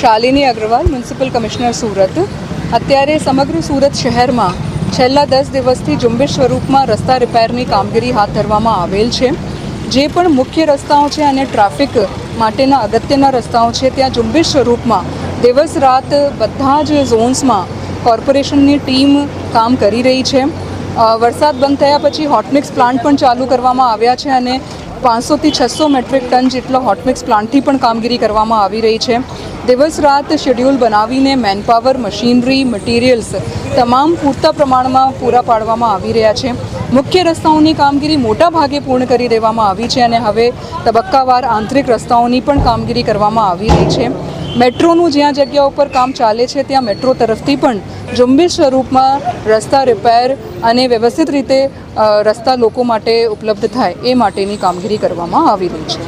Shalini Agarwal, municipal commissioner Surat. અત્યારે સમગ્ર સુરત શહેરમાં છેલ્લા દસ દિવસથી ઝુંબેશ સ્વરૂપમાં રસ્તા રિપેરની કામગીરી હાથ ધરવામાં આવેલ છે. જે પણ મુખ્ય રસ્તાઓ છે અને ટ્રાફિક માટેના અગત્યના રસ્તાઓ છે, ત્યાં ઝુંબેશ સ્વરૂપમાં દિવસ રાત બધા જ ઝોન્સમાં કોર્પોરેશનની ટીમ કામ કરી રહી છે. વરસાદ બંધ થયા પછી હોટમિક્સ પ્લાન્ટ પણ ચાલુ કરવામાં આવ્યા છે અને પાંચસોથી છસો મેટ્રિક ટન જેટલો હોટમિક્સ પ્લાન્ટથી પણ કામગીરી કરવામાં આવી રહી છે. દિવસ રાત શેડ્યુલ બનાવીને મેનપાવર મશીનરી મટીરિયલ્સ તમામ પૂરતા પ્રમાણમાં પૂરા પાડવામાં આવી રહ્યા છે. મુખ્ય રસ્તાઓની કામગીરી મોટા ભાગે પૂર્ણ કરી દેવામાં આવી છે અને હવે તબક્કાવાર આંતરિક રસ્તાઓની પણ કામગીરી કરવામાં આવી રહી છે. મેટ્રોનું જ્યાં જગ્યા ઉપર કામ ચાલે છે, ત્યાં મેટ્રો તરફથી પણ ઝુંબેશ સ્વરૂપમાં રસ્તા રિપેર અને વ્યવસ્થિત રીતે રસ્તા લોકો માટે ઉપલબ્ધ થાય એ માટેની કામગીરી કરવામાં આવી રહી છે.